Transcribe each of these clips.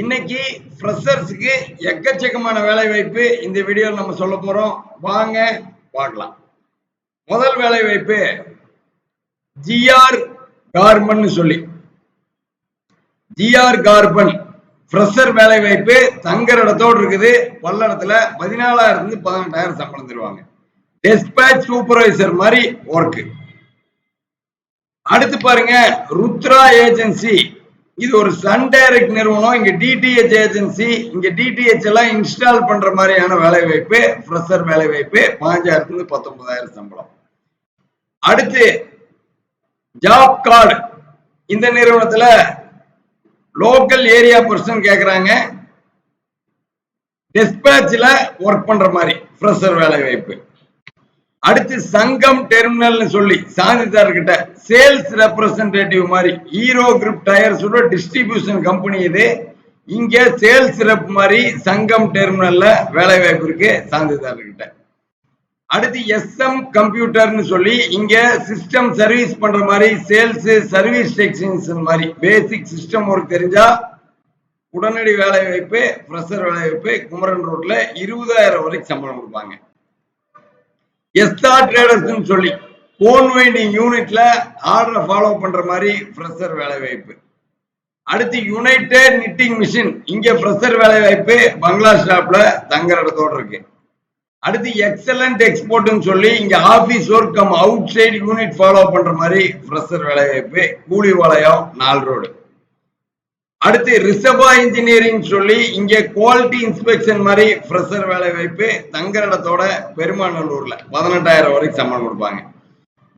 இன்னைக்கு ஃப்ரெஷர்ஸுக்கு எக்கச்சக்கமான வேலை வாய்ப்பு இந்த வீடியோவில் நம்ம சொல்ல போறோம். வாங்க பார்க்கலாம். முதல் வேலை வாய்ப்பு ஜிஆர் கார்பன் சொல்லி. ஜிஆர் கார்பன் ஃப்ரெஷர் வேலை வாய்ப்பு தங்குற இடத்தோடு இருக்குது. பல்லடத்துல பதினாலாயிரம் இருந்து பதினெட்டாயிரம் சம்பளம் தருவாங்க. டெஸ்பேச் சூப்பர்வைசர் மாதிரி ஒர்க்கு அடுத்து பாருங்க ருத்ரா ஏஜென்சி இது ஒரு சன் டைரக்ட் நிறுவனம். இங்க டிடிஹெச் ஏஜென்சி இங்க டிடிஹெச் எல்லாம் இன்ஸ்டால் பண்ற மாதிரியான வேலை வாய்ப்பு ஃப்ரெஷர் வேலை வாய்ப்பு பாஞ்சாயிரத்துல இருந்து பத்தொன்பதாயிரம் சம்பளம். அடுத்து ஜாப் கார்டு இந்த நிறுவனத்துல லோக்கல் ஏரியா பர்சன் கேக்குறாங்க. டெஸ்பேட்ச்ல ஒர்க் பண்ற மாதிரி ஃப்ரெஷர் வேலை வாய்ப்பு அடுத்து சங்கம் டெர்மினல்னு சொல்லி சாந்திதார் கிட்ட சேல்ஸ் ரெப்ரசன்டேட்டிவ் மாதிரி ஹீரோ குரூப் டயர்ஸோட டிஸ்ட்ரிபியூஷன் கம்பெனி இது. இங்க சேல்ஸ் ரெப் மாதிரி சங்கம் டெர்மினல்ல வேலை வாய்ப்பு இருக்கு சாந்திதார் கிட்ட அடுத்து எஸ்எம் கம்ப்யூட்டர்னு சொல்லி இங்க சிஸ்டம் சர்வீஸ் பண்ற மாதிரி சேல்ஸ் சர்வீஸ் டெக்னீஷியன் மாதிரி பேசிக் சிஸ்டம் ஒர்க் தெரிஞ்சா உடனடி வேலை வாய்ப்பு ஃப்ரெஷர் வேலை வாய்ப்பு குமரன் ரோட்ல இருபதாயிரம் வரைக்கும் சம்பளம் கொடுப்பாங்க. எஸ்தா ட்ரேடர்ஸ் சொல்லி போன் வைண்டிங் யூனிட்ல ஆர்டரை ஃபாலோ பண்ற மாதிரி ஃப்ரெஷர் வேலை வாய்ப்பு. அடுத்து யுனைடெட் நிட்டிங் மிஷின் இங்க ஃப்ரெஷர் வேலை வாய்ப்பு பங்களா ஸ்டாப்ல தங்குற இடத்தோட இருக்கு. அடுத்து எக்ஸலண்ட் எக்ஸ்போர்ட்னு சொல்லி இங்க office work cum outside unit follow பண்ற மாதிரி ஃப்ரெஷர் வேலை வாய்ப்பு கூலி வளையம் நாலு ரோடு அடுத்து ரிசபா இன்ஜினியரிங் சொல்லி இங்க குவாலிட்டி இன்ஸ்பெக்ஷன் மாதிரி ஃப்ரெஷர் வேலை வாய்ப்பு தங்குற இடத்தோட பெருமாநல்லூர்ல பதினெட்டாயிரம் வரைக்கும் சம்பளம் கொடுப்பாங்க.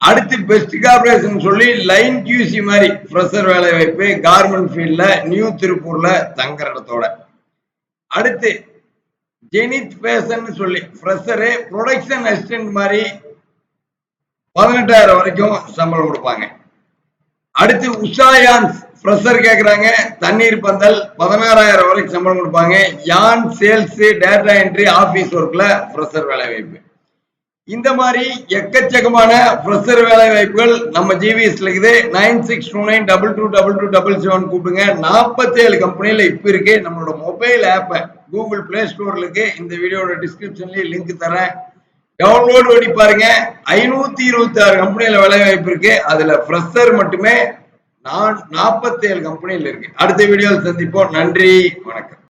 அடுத்து பெஸ்ட் கார்பரேஷன் சொல்லி லைன் கியூசி மாதிரி ஃப்ரெஷர் வேலை வாய்ப்பு கார்மெண்ட் ஃபீல்ட்ல நியூ திருப்பூர்ல தங்குற இடத்தோட. அடுத்து ஜெனித் ஃபேஷன் சொல்லி ஃப்ரெஷரு ப்ரொடக்ஷன் அசிஸ்டன்ட் மாதிரி பதினெட்டாயிரம் வரைக்கும் சம்பளம் கொடுப்பாங்க. அடுத்து உஷாயான்ஸ் ஃப்ரெஷர் கேட்குறாங்க தண்ணீர் பந்தல் பதினாறாயிரம் வரைக்கும் சம்பளம் கொடுப்பாங்க. யான் சேல்ஸ் டேட்டா என்ட்ரி ஆஃபீஸ் ஒர்க்கில் ஃப்ரெஷர் வேலை வாய்ப்பு. இந்த மாதிரி எக்கச்சக்கமான ஃப்ரெஷர் வேலை வாய்ப்புகள் நம்ம ஜிவிஎஸ்ல இருக்குது. Nine six two nine double two double two double seven கூப்பிடுங்க. நாற்பத்தேழு கம்பெனியில் இப்போ இருக்கு நம்மளோட மொபைல் ஆப்பை கூகுள் பிளே ஸ்டோரில் இருக்கு. இந்த வீடியோட டிஸ்கிரிப்ஷன்லேயே லிங்க் தரேன். டவுன்லோடு பண்ணி பாருங்க. ஐநூத்தி இருபத்தி ஆறு கம்பெனியில வேலை வாய்ப்பு இருக்கு. அதுல ஃப்ரெஷர் மட்டுமே நான் நாற்பத்தி ஏழு கம்பெனியில் இருக்கேன். அடுத்த வீடியோவில் சந்திப்போம். நன்றி. வணக்கம்.